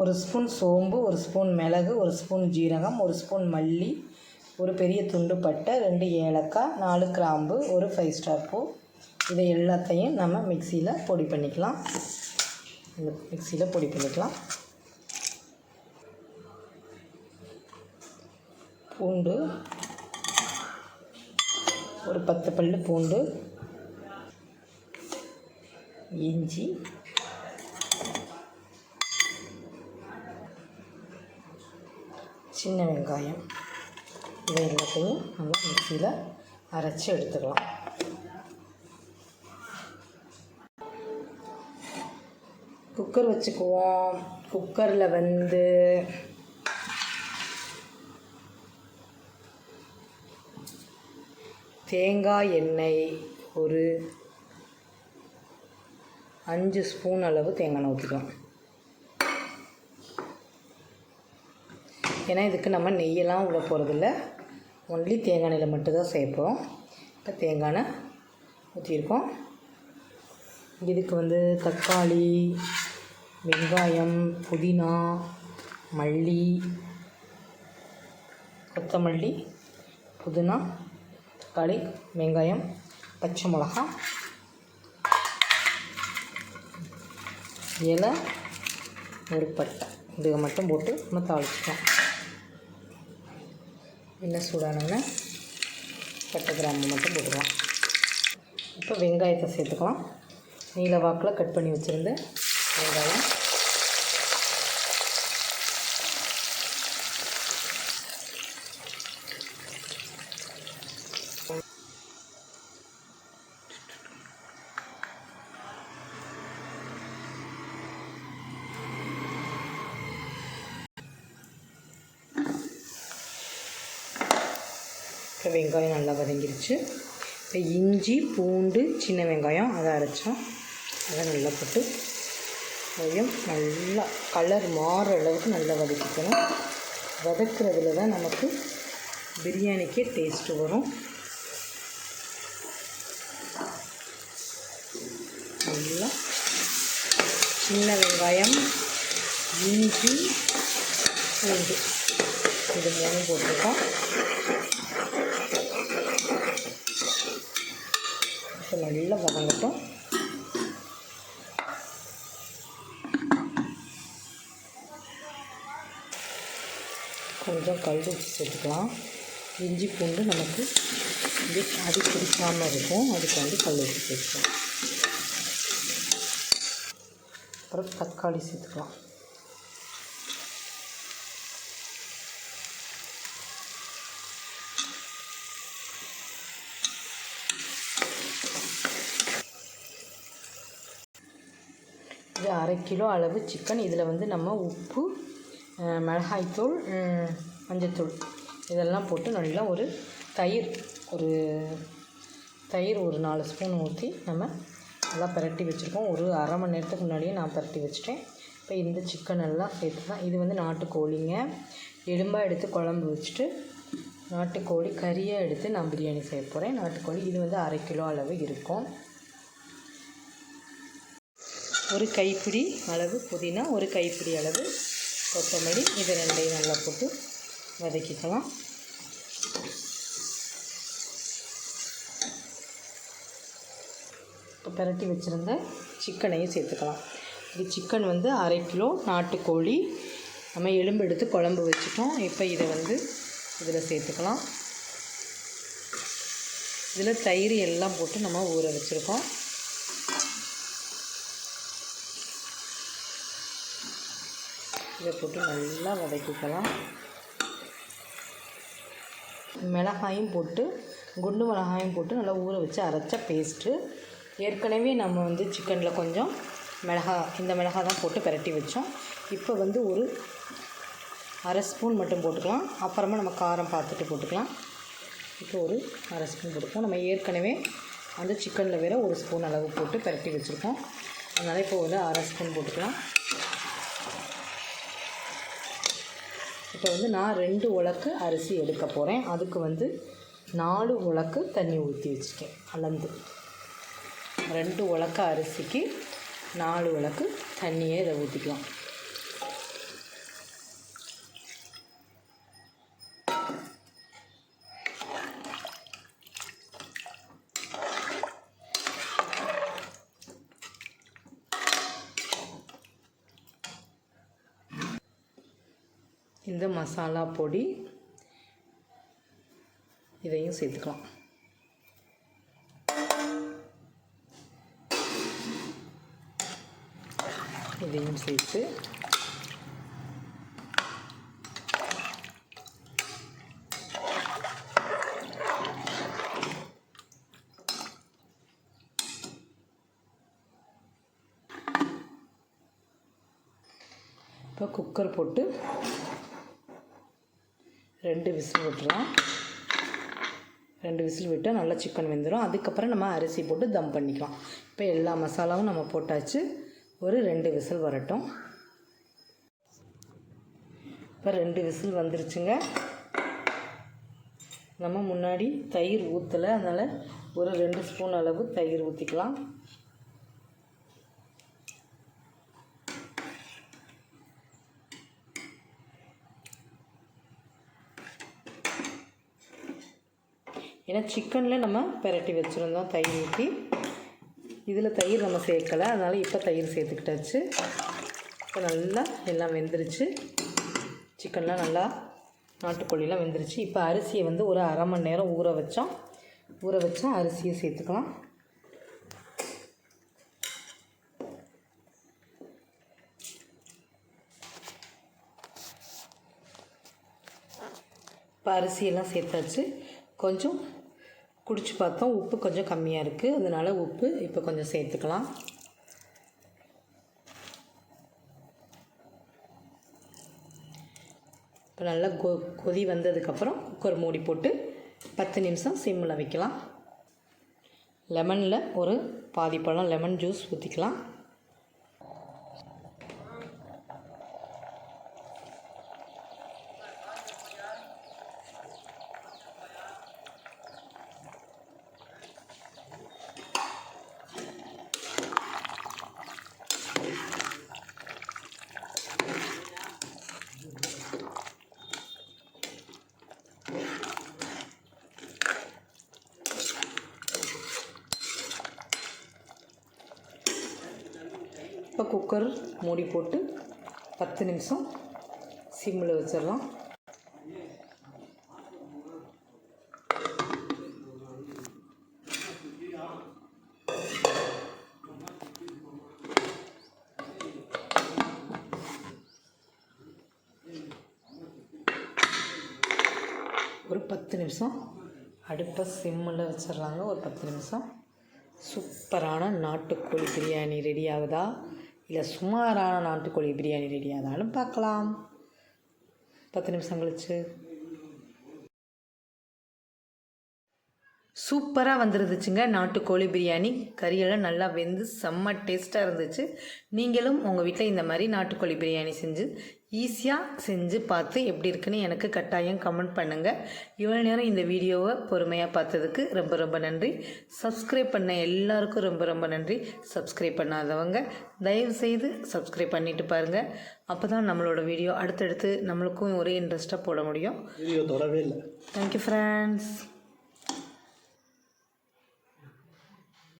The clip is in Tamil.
ஒரு ஸ்பூன் சோம்பு ஒரு ஸ்பூன் மிளகு ஒரு ஸ்பூன் ஜீரகம் ஒரு ஸ்பூன் மல்லி ஒரு பெரிய துண்டு பட்டை ரெண்டு ஏலக்காய் நாலு கிராம்பு ஒரு ஃபைவ் ஸ்டார் பூ. இதை எல்லாத்தையும் நம்ம மிக்சியில் பொடி பண்ணிக்கலாம். இந்த மிக்சியில் பொடி பண்ணிக்கலாம். பூண்டு. ஒரு பத்து பல்லு பூண்டு. இஞ்சி. சின்ன வெங்காயம். இதை எல்லாத்தையும் நம்ம மிக்சியில் அரைச்சி எடுத்துக்கலாம். குக்கர் வச்சுக்குவோம் குக்கரில் வந்து தேங்காய் எண்ணெய் ஒரு அஞ்சு ஸ்பூன் அளவு தேங்காய் ஊற்றிக்கலாம் ஏன்னா இதுக்கு நம்ம நெய்யெல்லாம் விட போகிறதில்ல ஒன்லி தேங்காய் நெல்லை மட்டும்தான் சேர்ப்போம் இப்போ தேங்காய் எண்ணெய் ஊற்றிருக்கோம் இதுக்கு வந்து தக்காளி வெங்காயம் புதினா மல்லி கொத்தமல்லி புதினா தக்காளி வெங்காயம் பச்சை மிளகா இலை ஒரு பட்டை. இதுக மட்டும் போட்டு நம்ம தாளிச்சிக்கலாம். எண்ணெய் சூடானோடனே பட்டை கிராம்பு மட்டும் போட்டுக்கலாம். இப்போ வெங்காயத்தை சேர்த்துக்கலாம். நீல வாக்கில் கட் பண்ணி வச்சுருந்த வெங்காயம் இப்போ வெங்காயம் நல்லா வதங்கிருச்சு. இப்போ இஞ்சி பூண்டு சின்ன வெங்காயம் அதை அரைச்சோம். அதை நல்லா போட்டு அதையும் நல்லா கலர் மாறுற அளவுக்கு நல்லா வதக்கிக்கணும். வதக்குறதுல தான் நமக்கு பிரியாணிக்கே டேஸ்ட்டு வரும். நல்லா சின்ன வெங்காயம் இஞ்சி பூண்டு இது மூணும் போட்டிருக்கோம் இப்போ நல்லா வதங்கட்டும். கொஞ்சம் கல் உப்பு சேர்த்துக்கலாம். இஞ்சி பூண்டு நமக்கு இது அடி பிடிக்காமல் இருக்கும். அதுக்கு வந்து கல் உப்பு சேர்த்துக்கலாம். அப்புறம் தக்காளி சேர்த்துக்கலாம். அரை கிலோ அளவு சிக்கன் இதில் வந்து நம்ம உப்பு மிளகாய்த்தூள் மஞ்சத்தூள் இதெல்லாம் போட்டு நல்லா ஒரு தயிர் ஒரு தயிர் ஒரு நாலு ஸ்பூன் ஊற்றி நம்ம நல்லா பிரட்டி வச்சுருக்கோம். ஒரு அரை மணி நேரத்துக்கு முன்னாடியே நான் பிரட்டி வச்சுட்டேன். இப்போ இந்த சிக்கன் எல்லாம் சேர்த்து தான் இது வந்து நாட்டுக்கோழிங்க. எலும்பாக எடுத்து குழம்பு வச்சுட்டு நாட்டுக்கோழி கறியாக எடுத்து நான் பிரியாணி செய்ய போகிறேன் நாட்டுக்கோழி இது வந்து அரை கிலோ அளவு இருக்கும். ஒரு கைப்பிடி அளவு புதினா ஒரு கைப்பிடி அளவு கொத்தமல்லி. இது ரெண்டையும் நல்லா போட்டு வதக்கிக்கலாம். இப்போ பிரட்டி வச்சுருந்த சிக்கனையும் சேர்த்துக்கலாம். இது சிக்கன் வந்து அரை கிலோ நாட்டுக்கோழி. நம்ம எலும்பு எடுத்து குழம்பு வச்சுட்டோம். இப்போ இதை வந்து இதில் சேர்த்துக்கலாம். இதில் தயிர் எல்லாம் போட்டு நம்ம ஊற வச்சுருக்கோம். இதை போட்டு நல்லா வதக்கிக்கலாம். மிளகாயும் போட்டு குண்டு மிளகாயும் போட்டு நல்லா ஊற வச்சு அரைச்ச பேஸ்ட்டு ஏற்கனவே நம்ம வந்து சிக்கனில் கொஞ்சம் மிளகா இந்த மிளகா தான் போட்டு பிரட்டி வச்சோம். இப்போ வந்து ஒரு அரை ஸ்பூன் மட்டும் போட்டுக்கலாம். அப்புறமா நம்ம காரம் பார்த்துட்டு போட்டுக்கலாம். இப்போ ஒரு அரை ஸ்பூன் போட்டுக்கலாம். நம்ம ஏற்கனவே அந்த சிக்கனில் வேறு ஒரு ஸ்பூன் அளவு போட்டு பிரட்டி வச்சுருக்கோம். அதனால் இப்போ ஒரு அரை ஸ்பூன் போட்டுக்கலாம். இப்போ வந்து நான் ரெண்டு உலக்கு அரிசி எடுக்க போகிறேன் அதுக்கு வந்து நாலு உலக்கு தண்ணி ஊற்றி வச்சுருக்கேன் அளந்து. ரெண்டு உலக்க அரிசிக்கு நாலு உலக்கு தண்ணியை இதை ஊற்றிக்கலாம் இந்த மசாலா பொடி. இதையும் சேர்த்துக்கலாம். இதையும் சேர்த்து. இப்போ குக்கர் போட்டு ரெண்டு விசில் விட்டுறோம். ரெண்டு விசில் விட்டால் நல்லா சிக்கன் வெந்துடும் அதுக்கப்புறம் நம்ம அரிசி போட்டு தம் பண்ணிக்கலாம். இப்போ எல்லா மசாலாவும் நம்ம போட்டாச்சு. ஒரு ரெண்டு விசில் வரட்டும். இப்போ ரெண்டு விசில் வந்துருச்சுங்க. நம்ம முன்னாடி தயிர் ஊற்றலை அதனால் ஒரு ரெண்டு ஸ்பூன் அளவு தயிர் ஊற்றிக்கலாம் ஏன்னா சிக்கனில் நம்ம பெரட்டி வச்சுருந்தோம் தயிர் ஊற்றி இதில் தயிர் நம்ம சேர்க்கலை. அதனால் இப்போ தயிர் சேர்த்துக்கிட்டாச்சு. இப்போ நல்லா எல்லாம் வெந்துருச்சு. சிக்கன்லாம் நல்லா நாட்டுக்கோழிலாம் வெந்துருச்சு. இப்போ அரிசியை வந்து ஒரு அரை மணி நேரம் ஊற வச்சோம். ஊற வச்சா அரிசியை சேர்த்துக்கலாம். இப்போ அரிசியெல்லாம் சேர்த்தாச்சு. கொஞ்சம் குடித்து பார்த்தோம். உப்பு கொஞ்சம் கம்மியாக இருக்குது அதனால் உப்பு இப்போ கொஞ்சம் சேர்த்துக்கலாம். இப்போ நல்லா கொ கொதி வந்ததுக்கப்புறம் குக்கர் மூடி போட்டு பத்து நிமிஷம் சிம்மில் வைக்கலாம். லெமனில் ஒரு பாதி பழம் லெமன் ஜூஸ் ஊற்றிக்கலாம் இப்போ குக்கர் மூடி போட்டு பத்து நிமிஷம் சிம்மில் வச்சிடலாம். ஒரு பத்து நிமிஷம் அடுப்பை சிம்மில் வச்சிடலாங்க. ஒரு பத்து நிமிஷம். சூப்பரான நாட்டுக்கோழி பிரியாணி ரெடி ஆகுதா? இல்லை சுமாரான நாட்டுக்கோழி பிரியாணி ரெடியானாலும் பார்க்கலாம். பத்து நிமிஷம் கழிச்சு. சூப்பராக வந்துருந்துச்சுங்க நாட்டுக்கோழி பிரியாணி. கறியெல்லாம் நல்லா வெந்து செம்ம டேஸ்ட்டாக இருந்துச்சு. நீங்களும் உங்கள் வீட்டில் இந்த மாதிரி நாட்டுக்கோழி பிரியாணி செஞ்சு ஈஸியாக செஞ்சு பார்த்து எப்படி இருக்குன்னு எனக்கு கட்டாயம் கமெண்ட் பண்ணுங்கள் இவ்வளோ நேரம் இந்த வீடியோவை பொறுமையாக பார்த்ததுக்கு ரொம்ப ரொம்ப நன்றி. சப்ஸ்கிரைப் பண்ண எல்லாருக்கும் ரொம்ப ரொம்ப நன்றி. சப்ஸ்கிரைப் பண்ணாதவங்க தயவு செய்து சப்ஸ்கிரைப் பண்ணிட்டு பாருங்கள் அப்போ தான் நம்மளோட வீடியோ அடுத்தடுத்து நம்மளுக்கும் ஒரே இன்ட்ரெஸ்ட்டாக போட முடியும். வீடியோ தொடவே இல்லை. Thank you friends